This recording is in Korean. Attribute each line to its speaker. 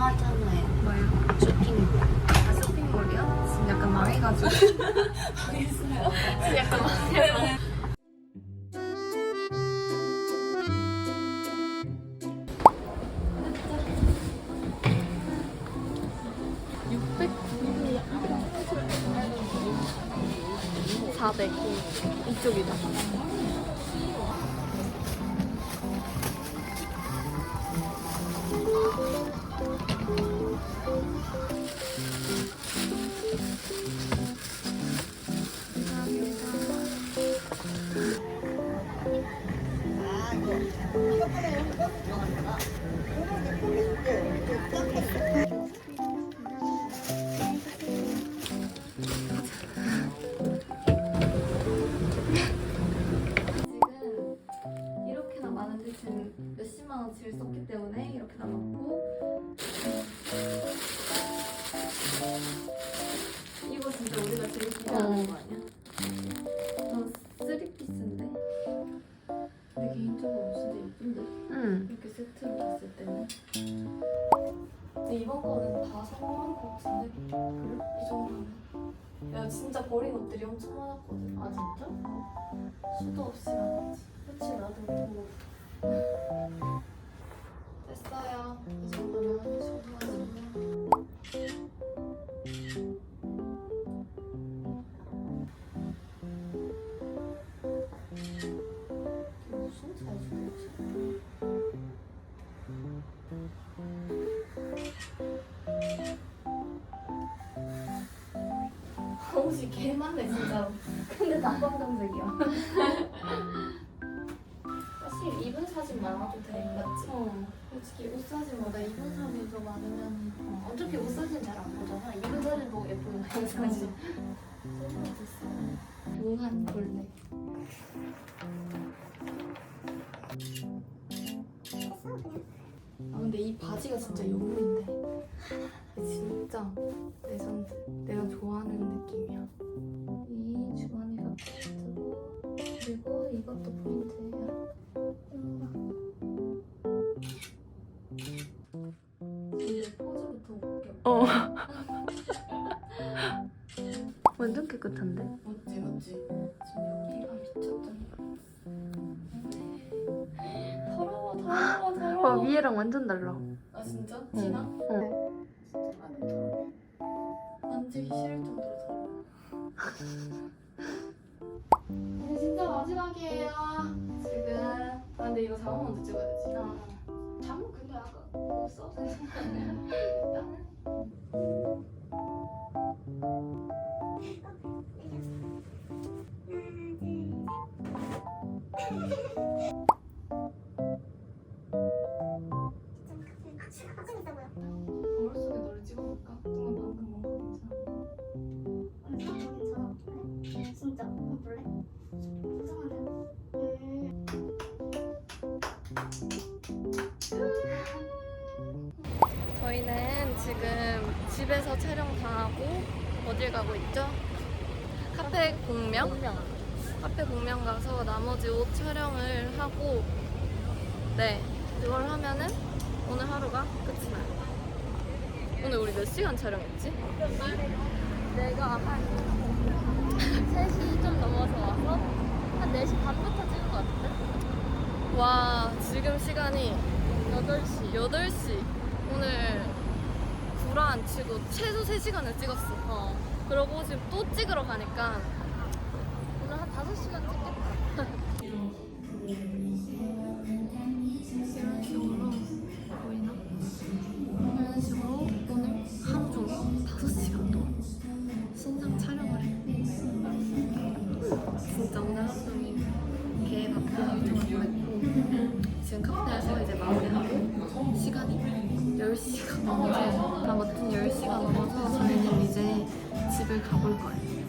Speaker 1: 하잖아요.
Speaker 2: 뭐요?
Speaker 1: 쇼핑몰.
Speaker 2: 아, 쇼핑몰이요? 지금 약간 망해가지고.
Speaker 1: 망했어요?
Speaker 2: 지금 약간 망해서. 사백 이쪽이다. 오늘 내 꿈이
Speaker 1: 이렇게 세트로 봤을 때는. 근데 이번 거는 다 성공한 거 같은데? 이 정도면. 야, 진짜 버린 옷들이 엄청 많았거든. 아, 진짜? 수도 없이 많았지. 그치, 나도 뭐. 옷이 개 많네 진짜로 근데 다 검정색이야. 사실 입은 사진 많아도 돼 맞지? 어. 솔직히 옷 사진보다 입은 사진이 더 많으면 어, 어차피 옷 사진 잘 안 보잖아. 입은 사진 보고 예쁜 옷 사진. 무한 걸레 이 바지가 진짜 요물인데. 진짜 레전드 내가 좋아하는 느낌이야. 이 주머니가 포인트고 그리고 이것도 포인트예요. 근데 포즈부터 웃겨
Speaker 2: 어. 완전 깨끗한데?
Speaker 1: 맞지 맞지? 지금 여기
Speaker 2: 위에랑 완전 달라.
Speaker 1: 아 진짜? 진아?
Speaker 2: 어.
Speaker 1: 진짜? 더러워 만지기 싫을 정도로 더러워 이제 진짜 마지막이에요. 지금. 아 근데 이거 잠옷 먼저 찍어야 되지? 어. 잠옷 근데 아까 못 써서 일단은
Speaker 2: 저희는 지금 집에서 촬영 다 하고 어딜 가고 있죠? 카페 공명? 카페 공명 가서 나머지 옷 촬영을 하고 네 그걸 하면은 오늘 하루가 끝이 나요 오늘 우리 몇 시간 촬영했지?
Speaker 3: 내가 한 3시 좀 넘어서 와서 한 4시 반부터 찍은 것 같은데?
Speaker 2: 와 지금 시간이
Speaker 3: 8시
Speaker 2: 8시 오늘 구라 안 치고 최소 3시간을 찍었어
Speaker 3: 어.
Speaker 2: 그러고 지금 또 찍으러 가니까
Speaker 3: 오늘 한 5시간 찍겠다
Speaker 2: 이런 식으로 보이나? 이런 식으로 오늘 하루 종일 5시간 동안 신상 촬영을 해 진짜 오늘 하루 종일 개 바쁜 일정을 보냈고 지금 카페에서 이제 마무리하고 시간이 10시가 넘어서 다 멋진 10시가 넘어서 저희는 이제 집을 가볼 거예요